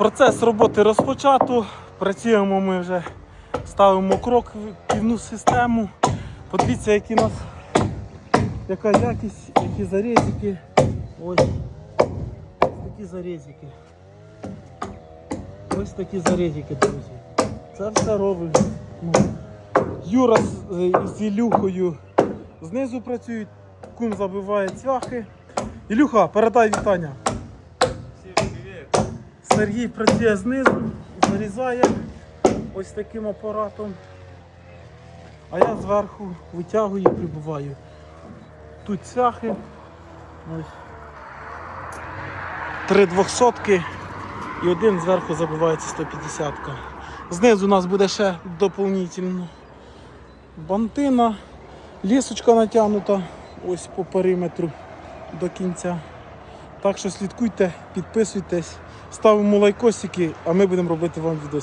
Процес роботи розпочато. Працюємо ми вже, ставимо крок в півну систему. Подивіться, які у нас яка якість, які зарізики. Ось такі зарізики. Ось такі зарізики, друзі. Це все робить. Ну, Юра е, з Ілюхою знизу працюють, кум забиває цвяхи. Ілюха, передай вітання. Сергій працює знизу, зарізає ось таким апаратом. А я зверху витягую і прибуваю. Тут цвяхи. Ось. Три двохсотки і один зверху забивається 150 -ка. Знизу у нас буде ще доповнительно бантина, лісочка натягнута ось по периметру до кінця. Так що слідкуйте, підписуйтесь, ставимо лайкосики, а ми будемо робити вам відео.